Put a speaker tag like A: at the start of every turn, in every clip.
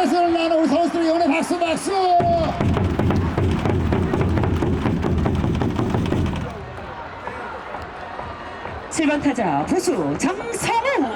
A: 최선을 다하는 우리 선수들 영원의 박수 박수!
B: 칠번 타자 부수 정성우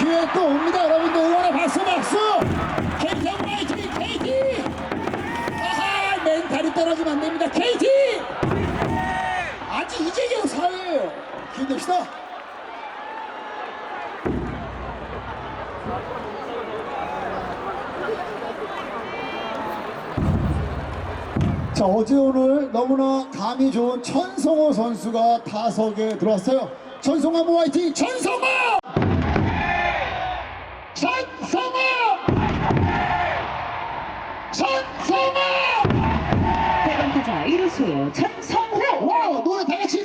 A: 기회 또 옵니다 여러분들. 응원의 박수 박수! KT 화이팅 KT! 아하 멘탈이 떨어지면 안 됩니다. KT! 아직 이재경 사회예요. 힘냅시다. 자 어제 오늘 너무나 감이 좋은 천성호 선수가 타석에 들어왔어요. 천성호 화이팅! 천성호 천성호 천성호
B: 8번 타자 이루수 정성우
A: 와 노래 다 같이.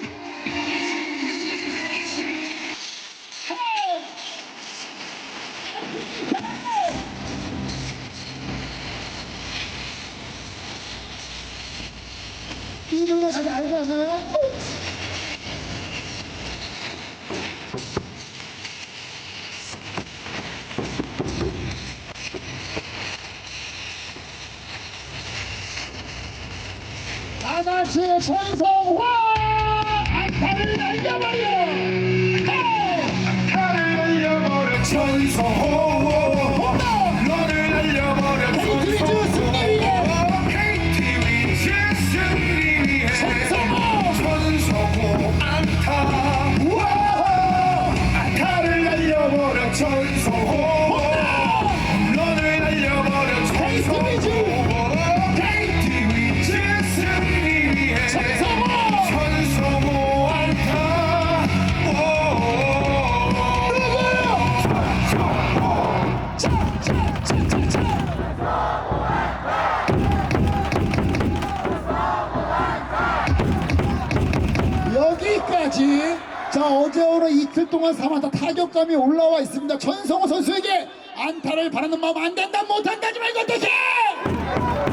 A: 이중에 가지 않아서 다 같이 천성화 안타를 날려버려
C: 나를 날려버려 천성
A: 자 어제 오늘 이틀 동안 삼안타 타격감이 올라와 있습니다. 천성호 선수에게 안타를 바라는 마음 안 된다 못한다지 말고 어떻게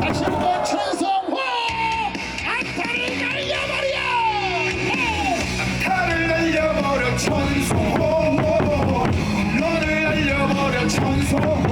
A: 다시 한번 천성호! 안타를 날려버려!
C: 안타를 날려버려 천성호! 너를 날려버려 천성호